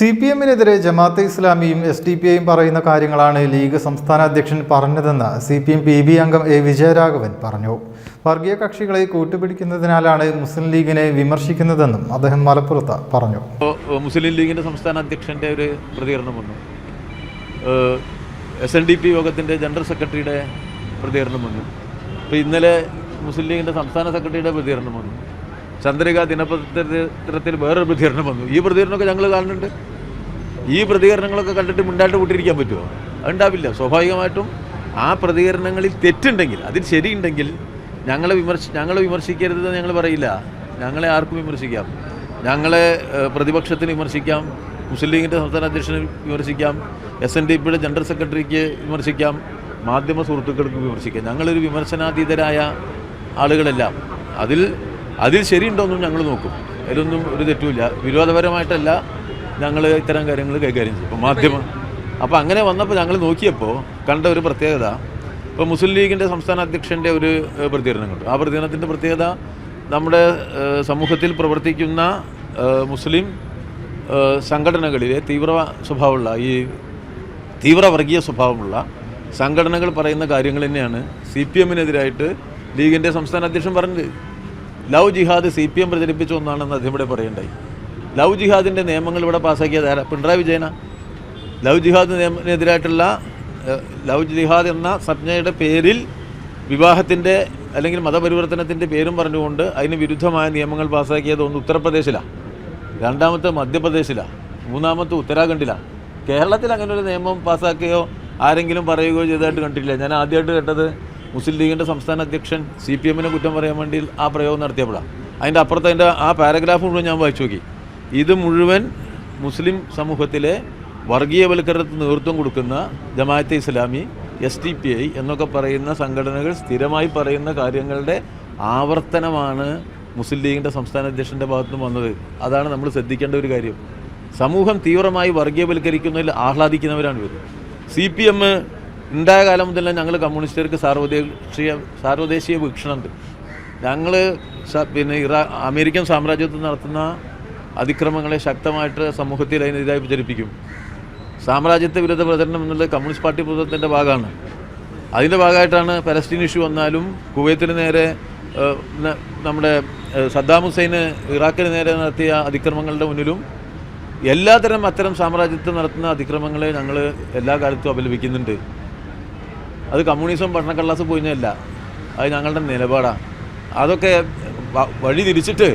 C P എമ്മിനെതിരെ ജമാഅത്തെ ഇസ്ലാമിയും S D P ഐയും പറയുന്ന കാര്യങ്ങളാണ് ലീഗ് സംസ്ഥാന അധ്യക്ഷൻ പറഞ്ഞതെന്ന് C P M P B അംഗം എ വിജയരാഘവൻ പറഞ്ഞു. വർഗീയ കക്ഷികളെ കൂട്ടുപിടിക്കുന്നതിനാലാണ് മുസ്ലിം ലീഗിനെ വിമർശിക്കുന്നതെന്നും അദ്ദേഹം മലപ്പുറത്ത് പറഞ്ഞു. മുസ്ലിം ലീഗിന്റെ സംസ്ഥാന അധ്യക്ഷന്റെ ഒരു പ്രതികരണം വന്നു. എസ് എൻ ഡി പി യോഗത്തിന്റെ ജനറൽ സെക്രട്ടറിയുടെ പ്രതികരണം വന്നു. അപ്പോൾ ഇന്നലെ മുസ്ലിം ലീഗിന്റെ സംസ്ഥാന സെക്രട്ടറിയുടെ പ്രതികരണം വന്നു. ചന്ദ്രിക ദിനപത്രത്തിൽ വേറൊരു പ്രതികരണം വന്നു. ഈ പ്രതികരണമൊക്കെ ഞങ്ങൾ കാണുന്നുണ്ട്. ഈ പ്രതികരണങ്ങളൊക്കെ കണ്ടിട്ട് മുണ്ടായിട്ട് വിട്ടിരിക്കാൻ പറ്റുമോ? അതുണ്ടാവില്ല. സ്വാഭാവികമായിട്ടും ആ പ്രതികരണങ്ങളിൽ തെറ്റുണ്ടെങ്കിൽ അതിൽ ശരിയുണ്ടെങ്കിൽ ഞങ്ങളെ വിമർശി ഞങ്ങളെ വിമർശിക്കരുതെന്ന് ഞങ്ങൾ പറയില്ല. ഞങ്ങളെ ആർക്കും വിമർശിക്കാം. ഞങ്ങളെ പ്രതിപക്ഷത്തിന് വിമർശിക്കാം. മുസ്ലിം ലീഗിന്റെ സംസ്ഥാന അധ്യക്ഷനെ വിമർശിക്കാം. എസ് എൻ ഡി പിയുടെ ജനറൽ സെക്രട്ടറിക്ക് വിമർശിക്കാം. മാധ്യമ സുഹൃത്തുക്കൾക്ക് വിമർശിക്കാം. ഞങ്ങളൊരു വിമർശനാതീതരായ ആളുകളെല്ലാം അതിൽ അതിൽ ശരിയുണ്ടോയെന്നും ഞങ്ങൾ നോക്കും. അതിലൊന്നും ഒരു തെറ്റുമില്ല. വിരോധപരമായിട്ടല്ല. ഞങ്ങൾ ഇത്തരം കാര്യങ്ങൾ കൈകാര്യം ചെയ്യും. ഇപ്പോൾ മാധ്യമം അപ്പോൾ അങ്ങനെ വന്നപ്പോൾ ഞങ്ങൾ നോക്കിയപ്പോൾ കണ്ട ഒരു പ്രത്യേകത ഇപ്പോൾ മുസ്ലിം ലീഗിന്റെ സംസ്ഥാന അധ്യക്ഷന്റെ ഒരു പ്രതികരണം കണ്ടു. ആ പ്രതികരണത്തിന്റെ പ്രത്യേകത നമ്മുടെ സമൂഹത്തിൽ പ്രവർത്തിക്കുന്ന മുസ്ലിം സംഘടനകളിലെ തീവ്ര സ്വഭാവമുള്ള ഈ തീവ്ര വർഗീയ സ്വഭാവമുള്ള സംഘടനകൾ പറയുന്ന കാര്യങ്ങൾ തന്നെയാണ് സി പി എമ്മിനെതിരായിട്ട് ലീഗിന്റെ സംസ്ഥാന അധ്യക്ഷൻ പറഞ്ഞത്. ലവ് ജിഹാദ് സി പി എം പ്രചരിപ്പിച്ച ഒന്നാണെന്ന് അദ്ദേഹം ഇവിടെ പറയണ്ടായി. ലവ് ജിഹാദിന്റെ നിയമങ്ങൾ ഇവിടെ പാസ്സാക്കിയത് ആരാ? പിണറായി വിജയന. ലവ് ജിഹാദ് നിയമത്തിനെതിരായിട്ടുള്ള ലവ് ജിഹാദ് എന്ന സംജ്ഞയുടെ പേരിൽ വിവാഹത്തിന്റെ അല്ലെങ്കിൽ മതപരിവർത്തനത്തിന്റെ പേരും പറഞ്ഞുകൊണ്ട് അതിന് വിരുദ്ധമായ നിയമങ്ങൾ പാസ്സാക്കിയത് ഒന്ന് ഉത്തർപ്രദേശിലാണ് രണ്ടാമത്തെ മധ്യപ്രദേശിലാണ് മൂന്നാമത്തെ ഉത്തരാഖണ്ഡിലാണ് കേരളത്തിൽ അങ്ങനെ ഒരു നിയമം പാസ്സാക്കുകയോ ആരെങ്കിലും പറയുകയോ ചെയ്തതായിട്ട് കണ്ടിട്ടില്ല. ഞാൻ ആദ്യമായിട്ട് കേട്ടത് മുസ്ലിം ലീഗിന്റെ സംസ്ഥാന അധ്യക്ഷൻ സി പി എമ്മിനെ കുറ്റം പറയാൻ വേണ്ടി ആ പ്രയോഗം നടത്തിയപ്പോഴാണ് അതിന്റെ അപ്പുറത്ത് അതിന്റെ ആ പാരഗ്രാഫ് മുഴുവൻ ഞാൻ വായിച്ചു നോക്കി. ഇത് മുഴുവൻ മുസ്ലിം സമൂഹത്തിലെ വർഗീയവൽക്കരണത്തിന് നേതൃത്വം കൊടുക്കുന്ന Jamaate Islami S D P I എന്നൊക്കെ പറയുന്ന സംഘടനകൾ സ്ഥിരമായി പറയുന്ന കാര്യങ്ങളുടെ ആവർത്തനമാണ് മുസ്ലിം ലീഗിന്റെ സംസ്ഥാന അധ്യക്ഷന്റെ ഭാഗത്തു നിന്ന് വന്നത്. അതാണ് നമ്മൾ ശ്രദ്ധിക്കേണ്ട ഒരു കാര്യം. സമൂഹം തീവ്രമായി വർഗീയവൽക്കരിക്കുന്നതിൽ ആഹ്ലാദിക്കുന്നവരാണ് ഇവർ സി പി എം ഉണ്ടായ കാലം മുതൽ ഞങ്ങൾ കമ്മ്യൂണിസ്റ്റുകാർക്ക് സാർവദേശീയ സാർവദേശീയ വീക്ഷണമുണ്ട്. ഞങ്ങൾ പിന്നെ ഇറാ അമേരിക്കൻ സാമ്രാജ്യത്തിൽ നടത്തുന്ന അതിക്രമങ്ങളെ ശക്തമായിട്ട് സമൂഹത്തിൽ അതിനെതിരായി പ്രചരിപ്പിക്കും. സാമ്രാജ്യത്വ വിരുദ്ധ പ്രചരണം എന്നുള്ളത് കമ്മ്യൂണിസ്റ്റ് പാർട്ടി പ്രചരണത്തിന്റെ ഭാഗമാണ്. അതിന്റെ ഭാഗമായിട്ടാണ് പലസ്തീൻ ഇഷ്യൂ വന്നാലും കുവൈത്തിന് നേരെ നമ്മുടെ സദ്ദാം ഹുസൈന് ഇറാഖിന് നേരെ നടത്തിയ അതിക്രമങ്ങളുടെ മുന്നിലും എല്ലാത്തരം അത്തരം സാമ്രാജ്യത്വം നടത്തുന്ന അതിക്രമങ്ങളെ ഞങ്ങൾ എല്ലാ കാലത്തും അപലപിക്കുന്നുണ്ട്. അത് കമ്മ്യൂണിസം ഭരണക്കള്ളാസ് പോയിഞ്ഞല്ല അത് ഞങ്ങളുടെ നിലപാടാണ് അതൊക്കെ വഴി തിരിച്ചിട്ട്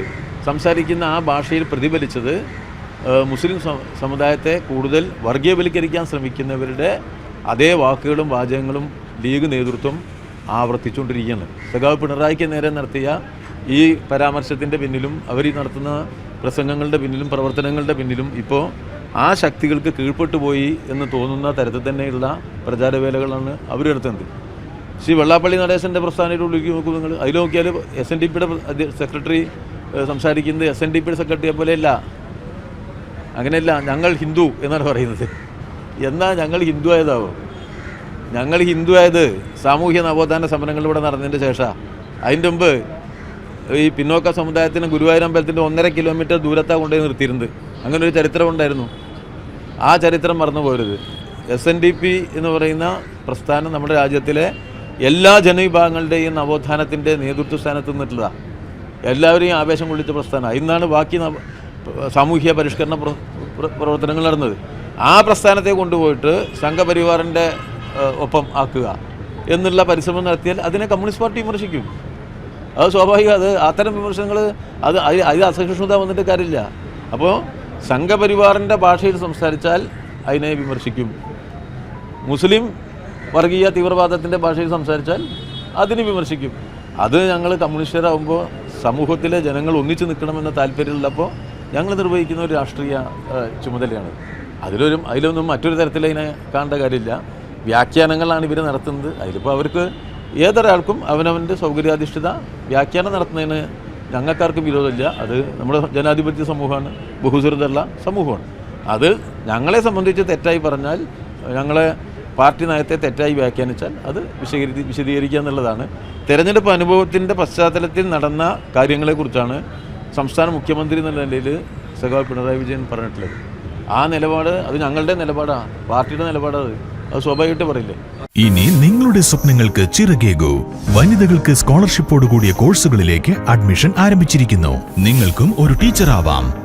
സംസാരിക്കുന്ന ആ ഭാഷയിൽ പ്രതിഫലിച്ചത് മുസ്ലിം സമുദായത്തെ കൂടുതൽ വർഗീയവൽക്കരിക്കാൻ ശ്രമിക്കുന്നവരുടെ അതേ വാക്കുകളും വാചകങ്ങളും ലീഗ് നേതൃത്വം ആവർത്തിച്ചുകൊണ്ടിരിക്കുകയാണ്. സഖാവ് പിണറായിക്ക് നേരെ നടത്തിയ ഈ പരാമർശത്തിന്റെ പിന്നിലും അവർ നടത്തുന്ന പ്രസംഗങ്ങളുടെ പിന്നിലും പ്രവർത്തനങ്ങളുടെ പിന്നിലും ഇപ്പോൾ ആ ശക്തികൾക്ക് കീഴ്പ്പെട്ടു പോയി എന്ന് തോന്നുന്ന തരത്തിൽ തന്നെയുള്ള പ്രചാരവേലകളാണ് അവർ നടത്തുന്നത് ശ്രീ വെള്ളാപ്പള്ളി നടേശന്റെ പ്രസ്ഥാനത്തിലേക്ക് നോക്കൂ നിങ്ങൾ. അതിൽ നോക്കിയാൽ എസ് എൻ ഡി പിയുടെ സെക്രട്ടറി സംസാരിക്കുന്നത് എസ് എൻ ഡി പിയുടെ സെക്രട്ടറിയെ പോലെയല്ല. അങ്ങനെയല്ല ഞങ്ങൾ ഹിന്ദു എന്നാണ് പറയുന്നത്. എന്നാൽ ഞങ്ങൾ ഹിന്ദു ആയതാവും? ഞങ്ങൾ ഹിന്ദു ആയത് സാമൂഹ്യ നവോത്ഥാന സമരങ്ങളിലൂടെ നടന്നതിന്റെ ശേഷം. അതിന്റെ മുമ്പ് ഈ പിന്നോക്ക സമുദായത്തിന് ഗുരുവായൂർ അമ്പലത്തിന്റെ ഒന്നര കിലോമീറ്റർ ദൂരത്താണ് കൊണ്ടുപോയി നിർത്തിയിരുന്നത്. അങ്ങനെ ഒരു ചരിത്രമുണ്ടായിരുന്നു ആ ചരിത്രം മറന്നു പോരുത്. എസ് എൻ ഡി പി എന്ന് പറയുന്ന പ്രസ്ഥാനം നമ്മുടെ രാജ്യത്തിലെ എല്ലാ ജനവിഭാഗങ്ങളുടെയും നവോത്ഥാനത്തിന്റെ നേതൃത്വ സ്ഥാനത്ത് നിന്നിട്ടുള്ളതാണ് എല്ലാവരെയും ആവേശം കൊള്ളിച്ച പ്രസ്ഥാനമാണ്. ഇന്നാണ് ബാക്കി സാമൂഹ്യ പരിഷ്കരണ പ്ര- പ്ര- പ്രവർത്തനങ്ങൾ നടന്നത്. ആ പ്രസ്ഥാനത്തെ കൊണ്ടുപോയിട്ട് സംഘപരിവാറിന്റെ ഒപ്പം ആക്കുക എന്നുള്ള പരിശ്രമം നടത്തിയാൽ അതിനെ കമ്മ്യൂണിസ്റ്റ് പാർട്ടി വിമർശിക്കും. അത് സ്വാഭാവികം. അത് അത്തരം വിമർശനങ്ങൾ അത് അത് അതിൽ അസഹിഷ്ണുത വന്നിട്ട് കാര്യമില്ല. അപ്പോൾ സംഘപരിവാറിന്റെ ഭാഷയിൽ സംസാരിച്ചാൽ അതിനെ വിമർശിക്കും. മുസ്ലിം വർഗീയ തീവ്രവാദത്തിന്റെ ഭാഷയിൽ സംസാരിച്ചാൽ അതിനെ വിമർശിക്കും. അത് ഞങ്ങൾ കമ്മ്യൂണിസ്റ്റുകാരാകുമ്പോൾ സമൂഹത്തിലെ ജനങ്ങൾ ഒന്നിച്ചു നിൽക്കണമെന്ന താല്പര്യമുള്ളപ്പോൾ ഞങ്ങൾ നിർവഹിക്കുന്ന ഒരു രാഷ്ട്രീയ ചുമതലയാണ്. അതിലൊരു അതിലൊന്നും മറ്റൊരു തരത്തിൽ അതിനെ കാണേണ്ട കാര്യമില്ല. വ്യാഖ്യാനങ്ങളാണ് ഇവർ നടത്തുന്നത്. അതിലിപ്പോൾ അവർക്ക് ഏതൊരാൾക്കും അവനവന്റെ സൗകര്യാധിഷ്ഠിത വ്യാഖ്യാനം നടത്തുന്നതിന് ഞങ്ങൾക്കാർക്കും വിരോധമില്ല. അത് നമ്മുടെ ജനാധിപത്യ സമൂഹമാണ്. ബഹുസ്വരതയുള്ള സമൂഹമാണ്. അത് ഞങ്ങളെ സംബന്ധിച്ച് തെറ്റായി പറഞ്ഞാൽ ഞങ്ങളെ പാർട്ടി നയത്തെ തെറ്റായി വ്യാഖ്യാനിച്ചാൽ അത് വിശദീകരി വിശദീകരിക്കുക എന്നുള്ളതാണ്. തെരഞ്ഞെടുപ്പ് അനുഭവത്തിന്റെ പശ്ചാത്തലത്തിൽ നടന്ന കാര്യങ്ങളെക്കുറിച്ചാണ് സംസ്ഥാന മുഖ്യമന്ത്രി എന്നുള്ള നിലയിൽ സഖാവ് പിണറായി വിജയൻ പറഞ്ഞിട്ടുള്ളത്. ആ നിലപാട് അത് ഞങ്ങളുടെ നിലപാടാണ് പാർട്ടിയുടെ നിലപാടാണ് അത്. സ്വാഭാവികമായിട്ട് പറയില്ലേ? ഇനി നിങ്ങളുടെ സ്വപ്നങ്ങൾക്ക് ചിറകേകൂ. വനിതകൾക്ക് സ്കോളർഷിപ്പോട് കൂടിയ കോഴ്സുകളിലേക്ക് അഡ്മിഷൻ ആരംഭിച്ചിരിക്കുന്നു. നിങ്ങൾക്കും ഒരു ടീച്ചർ ആവാം